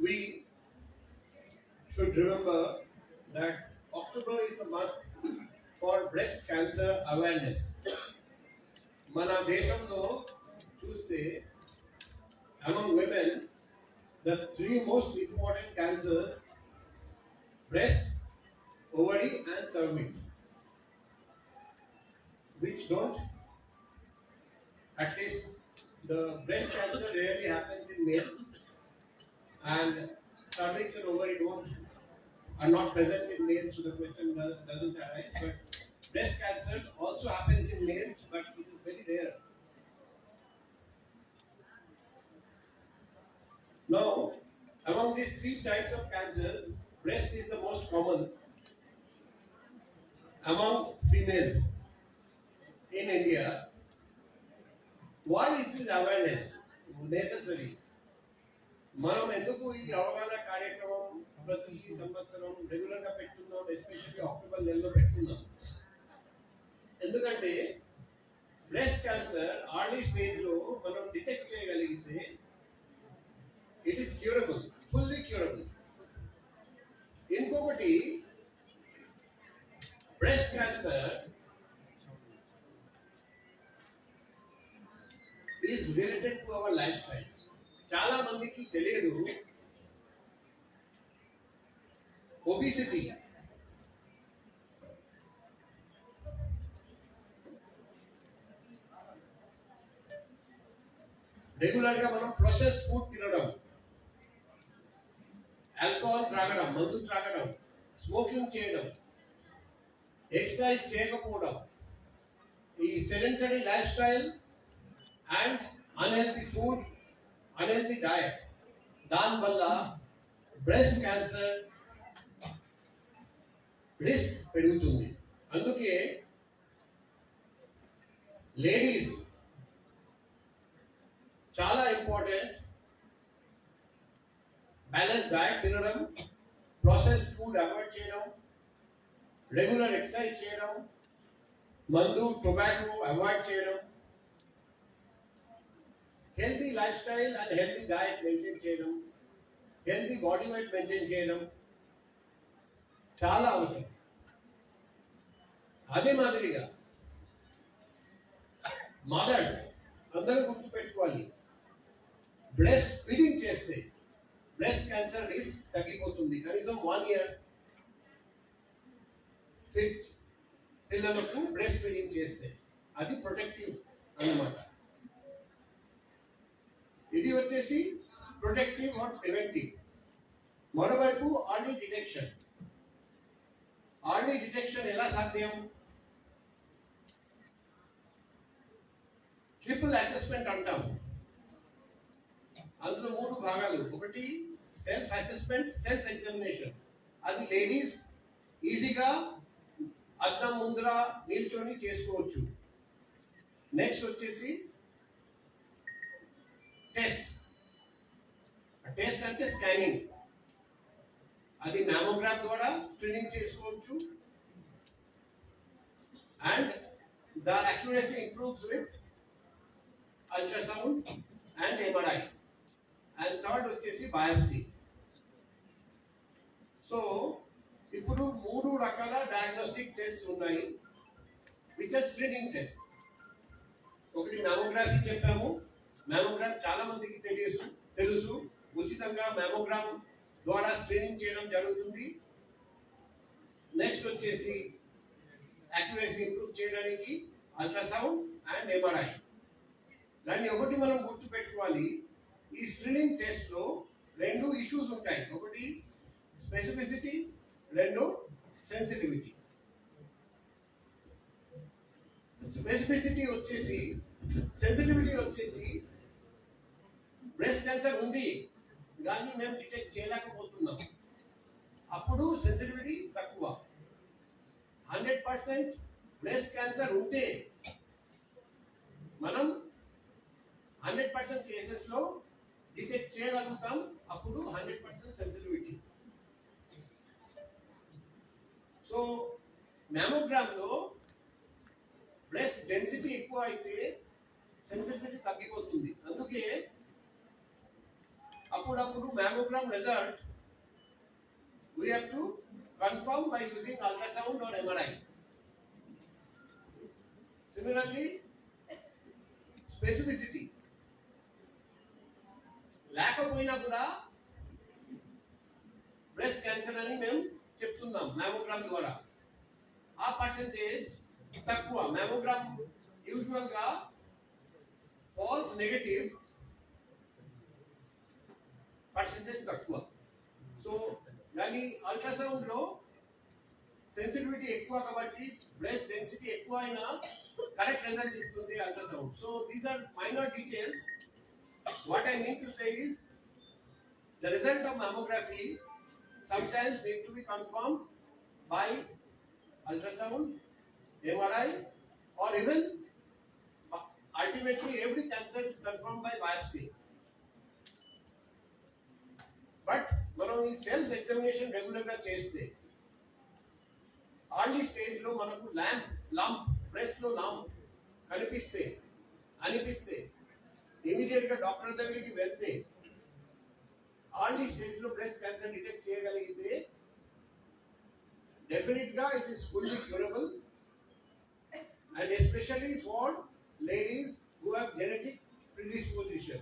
we should remember that October is the month for breast cancer awareness. మన దేశంలో చూస్తే among women the three most important cancers breast, ovary and cervix which don't at least the breast cancer rarely happens in males and cervix and ovary don't are not present in males, so the question does, doesn't arise. But breast cancer also happens in males, but it is very rare. Now, among these three types of cancers, breast is the most common among females in India. Why is is awareness necessary మనం ఎందుకు ఈ అవగాహన కార్యక్రమం ప్రతి సంవత్సరం రెగ్యులర్గా పెట్టున్నాం especially October నెలలో పెట్టున్నాం? ఎందుకంటే బ్రెస్ట్ క్యాన్సర్ ఆర్లీ స్టేజ్లో మనం డిటెక్ట్ చేయగలిగితే it is curable obesity regular గా మనం ప్రాసెస్ ఫుడ్ తినడం ఆల్కహాల్ త్రాగడం మందు త్రాగడం స్మోకింగ్ చేయడం ఎక్సర్సైజ్ చేయకపోవడం ఈ sedentary lifestyle and unhealthy food unhealthy diet దానివల్ల బ్రెస్ట్ క్యాన్సర్ రిస్క్ పెరుగుతుంది అందుకే లేడీస్ చాలా ఇంపార్టెంట్ బ్యాలెన్స్ డయట్ తినడం ప్రాసెస్ ఫుడ్ అవాయిడ్ చేయడం రెగ్యులర్ ఎక్సర్సైజ్ చేయడం మందు టొబాకో అవాయిడ్ చేయడం healthy lifestyle and healthy diet maintain చేయడం హెల్తీ బాడీ వెయిట్ మెయింటైన్ చేయడం చాలా అవసరం. అదే మాదిరిగా మదర్స్ అందరూ గుర్తుపెట్టుకోవాలి. బ్రెస్ట్ ఫీడింగ్ చేస్తే బ్రెస్ట్ క్యాన్సర్ రిస్క్ తగ్గిపోతుంది. కనీసం వన్ ఇయర్ ఫిట్ పిల్లలకు బ్రెస్ట్ ఫీడింగ్ చేస్తే అది ప్రొటెక్టివ్ అన్నమాట. ఇది వచ్చేసి ప్రొటెక్టివ్ ఆర్ ప్రివెంటివ్ మరోవైపు ఆర్డీ డిటెక్షన్. ఆర్లీ డిటెక్షన్ ఎలా సాధ్యం? ట్రిపుల్ అసెస్మెంట్ అంటాం. అందులో మూడు భాగాలు. ఒకటి సెల్ఫ్ అసెస్మెంట్ సెల్ఫ్ ఎగ్జామినేషన్. అది లేడీస్ ఈజీగా అద్దం ముందర నిల్చొని చేసుకోవచ్చు. నెక్స్ట్ వచ్చేసి టెస్ట్. టెస్ట్ అంటే స్కానింగ్. అది మ్యామోగ్రాఫ్ ద్వారా స్క్రీనింగ్ చేసుకోవచ్చు. And the accuracy improves with ultrasound and MRI and third వచ్చేసి బయాప్సీ సో ఇప్పుడు మూడు రకాల డయాగ్నోస్టిక్ టెస్ట్ ఉన్నాయి. విచ్ ఆర్ స్క్రీనింగ్ టెస్ట్ ఒకటి మ్యామోగ్రఫీ చెప్పాము. మ్యామోగ్రామ్ చాలా మందికి తెలియసు తెలుసు. ఉచితంగా మ్యామోగ్రామ్ ద్వారా స్క్రీనింగ్ చేయడం జరుగుతుంది. నెక్స్ట్ వచ్చేసి యాక్యురసీ ఇంప్రూవ్ చేయడానికి అల్ట్రాసౌండ్ అండ్ ఎంఆర్ఐ దాన్ని ఒకటి మనం గుర్తుపెట్టుకోవాలి. ఈ స్క్రీనింగ్ టెస్ట్లో రెండు ఇష్యూస్ ఉంటాయి. ఒకటి స్పెసిఫిసిటీ రెండు సెన్సిటివిటీ స్పెసిఫిసిటీ వచ్చేసి సెన్సిటివిటీ వచ్చేసి బ్రెస్ట్ క్యాన్సర్ ఉంది. కానీ మేము డిటెక్ట్ చేయలేకపోతున్నాం. అప్పుడు సెన్సిటివిటీ తక్కువ. హండ్రెడ్ పర్సెంట్ బ్రెస్ట్ క్యాన్సర్ ఉంటే మనం హండ్రెడ్ పర్సెంట్ కేసెస్లో డిటెక్ట్ చేయగలుగుతాం. అప్పుడు హండ్రెడ్ పర్సెంట్ సెన్సిటివిటీ. సో మ్యామోగ్రామ్లో బ్రెస్ట్ డెన్సిటీ ఎక్కువ అయితే సెన్సిటివిటీ తగ్గిపోతుంది. అందుకే అప్పుడప్పుడు mammogram result we have to confirm by using ultrasound or MRI. Similarly, specificity లేకపోయినా కూడా బ్రెస్ట్ క్యాన్సర్ అని మేము చెప్తున్నాం మ్యామోగ్రామ్ ద్వారా ఆ పర్సంటేజ్ తక్కువ మ్యామోగ్రామ్ యూజువల్గా ఫాల్స్ నెగటివ్ పర్సంటేజ్ తక్కువ సో కానీ అల్ట్రాసౌండ్ లో సెన్సిటివిటీ ఎక్కువ కాబట్టి బ్రెస్ట్ డెన్సిటీ ఎక్కువ అయినా కరెక్ట్ రిజల్ట్ ఇస్తుంది ultrasound so these are minor details what I mean to say is the result of mammography sometimes need to be confirmed by ultrasound, MRI, or even uh, ultimately every cancer is confirmed by biopsy. But మనం ఈ self examination రెగ్యులర్గా చేస్తే ఆర్లీ స్టేజ్లో మనకు lamp lamp బ్రెస్ట్లో lamp కనిపిస్తే అనిపిస్తే ఇమీడియట్గా doctor దగ్గరికి వెళ్తే ఆర్లీ స్టేజ్లో బ్రెస్ట్ క్యాన్సర్ డిటెక్ట్ చేయగలిగితే డెఫినెట్గా it is fully curable and especially for ladies who have genetic predisposition.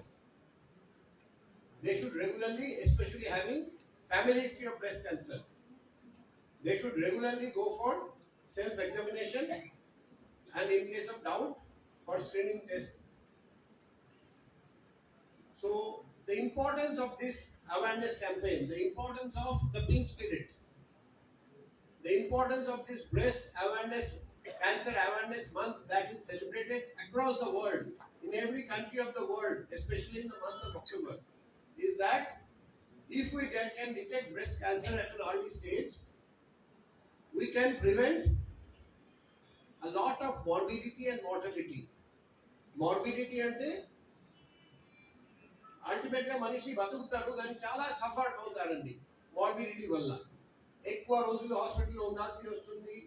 They should regularly, especially having family history of breast cancer, they should regularly go for self-examination and in case of doubt, for screening test. So the importance of this awareness campaign, the importance of the pink spirit, the importance of this breast awareness, cancer awareness month that is celebrated across the world, in every country of the world, especially in the month of October, is that if we de- can detect breast cancer at an early stage, we can prevent a lot of morbidity and mortality. Morbidity అంటే అల్టిమేట్గా మనిషి బతుకుతాడు కానీ చాలా suffer అవుతారండి morbidity వల్ల ఎక్కువ రోజులు హాస్పిటల్లో ఉండాల్సి వస్తుంది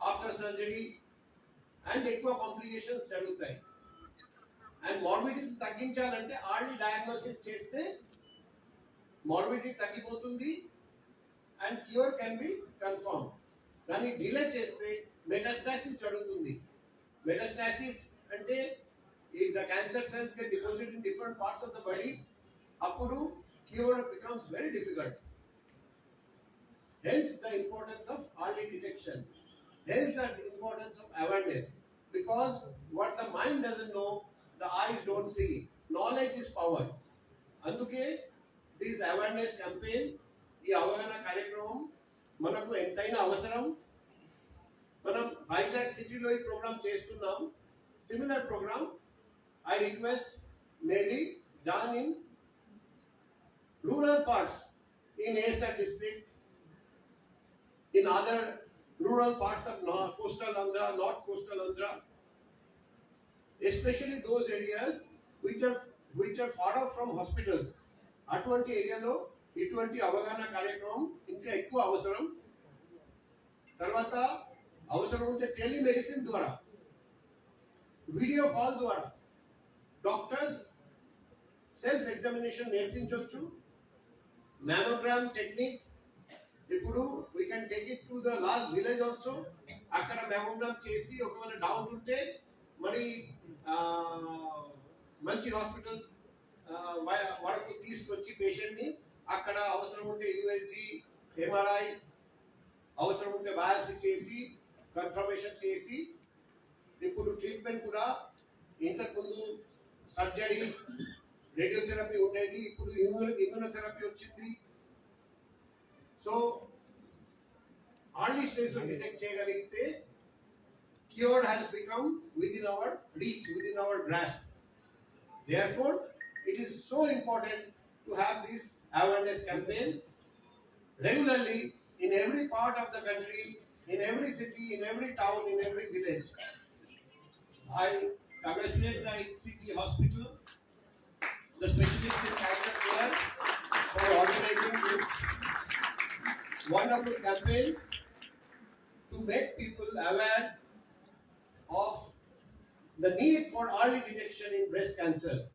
ఆఫ్టర్ సర్జరీ అండ్ ఎక్కువ కాంప్లికేషన్స్ జరుగుతాయి అండ్ మార్బిడిటీ తగ్గించాలంటే ఆర్లీ డయాగ్నోసిస్ చేస్తే మార్బిడిటీ తగ్గిపోతుంది and cure can be confirm. కానీ డిలే చేస్తే మెటాస్టాసిస్ తడుగుతుంది మెటాస్టాసిస్ అంటే ఈ the cancer cells get deposit in different parts of the body అప్పుడు cure becomes very difficult health the importance of early detection health the importance of awareness. Because what the mind doesn't know the eyes don't see. Knowledge is power. అందుకే this awareness campaign ఈ అవగాహన కార్యక్రమం మనకు ఎంతైనా అవసరం మనం వైజాగ్ సిటీలో ఈ ప్రోగ్రామ్ చేస్తున్నాం similar program I request maybe done in rural parts in Acer district in other rural parts of north, coastal Andhra, north coastal Andhra, especially those areas which are which are far off from hospitals. అటువంటి ఏరియాలో ఇటువంటి అవగాహన కార్యక్రమం ఇంకా ఎక్కువ అవసరం. తర్వాత అవసరం ఉంటే టెలిమెడిసిన్ ద్వారా వీడియో కాల్ ద్వారా డాక్టర్స్ సెల్ఫ్ ఎగ్జామినేషన్ నేర్పించవచ్చు మ్యామోగ్రామ్ టెక్నిక్ ఇప్పుడు we can take it to the last village also అక్కడ మ్యామోగ్రామ్ చేసి ఒకవేళ డౌట్ ఉంటే మరి మంచి హాస్పిటల్ వరకు తీసుకొచ్చి పేషెంట్ని అక్కడ అవసరం ఉంటే యూఎస్జీ ఎంఆర్ఐ అవసరం ఉంటే బయాప్సీ చేసి కన్ఫర్మేషన్ చేసి ఇప్పుడు ట్రీట్మెంట్ కూడా ఇంతకుముందు సర్జరీ రేడియోథెరపీ ఉండేది ఇప్పుడు ఇమ్యూనో ఇమ్యూనోథెరపీ వచ్చింది. సో early stage డిటెక్ట్ చేయగలిగితే cured cured has become our our reach, our grasp therefore it is so important to have this awareness campaign regularly in every part of the country, in every city, in every town, in every village. I congratulate the city hospital, the specialist in cancer care for organizing this wonderful campaign to make people aware of the need for early detection in breast cancer.